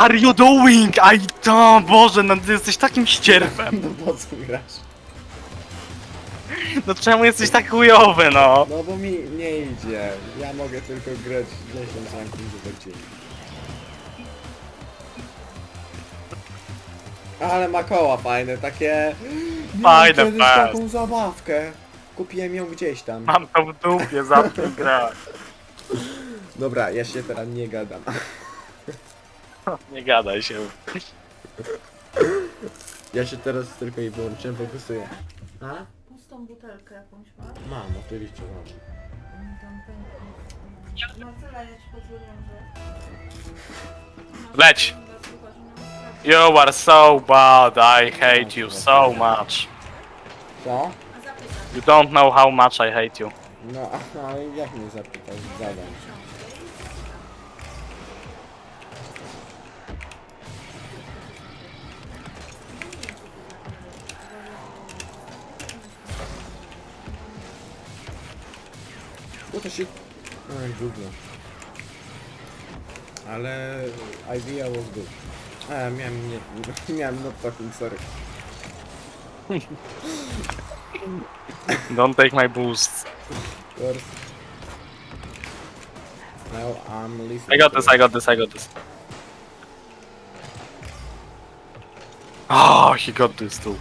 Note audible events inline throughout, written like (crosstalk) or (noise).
are you doing? I to, Boże, no ty jesteś takim ścierwem. No po co grasz? No czemu jesteś tak chujowy, no? No bo mi nie idzie. Ja mogę tylko grać 10 rankingów do dzień. Ale ma koła fajne, takie... Fajne, Miałem kiedyś fajne. taką zabawkę. Kupiłem ją gdzieś tam. Mam to w dupie, zamknij grę. Dobra, ja się teraz nie gadam. (laughs) Nie gadaj się. Ja się teraz tylko i wyłączyłem, fokusuję. A? Pustą butelkę jakąś masz? Mam, oczywiście mam. Mm, Tam pęknie. Marcela, ja ci pozwoliłam, że... Leć. Chyba słuchasz, nie mam sprawy. You are so bad, I hate you so much. Co? A. You don't know how much I hate you. No, a jak mnie zapytać? Zadam. What the shit? Oj, gówno. Ale idea was good. A, miałem nie... (laughs) miałem not talking, sorry. Don't take my boost. Of course. Now I'm listening I got to this, I got this, I got this. Oh, he got this too.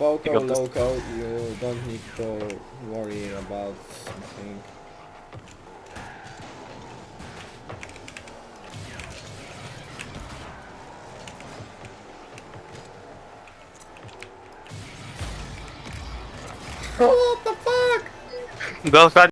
Spoko, You got this. loco, you don't need to worry about something. What the fuck? Dokładnie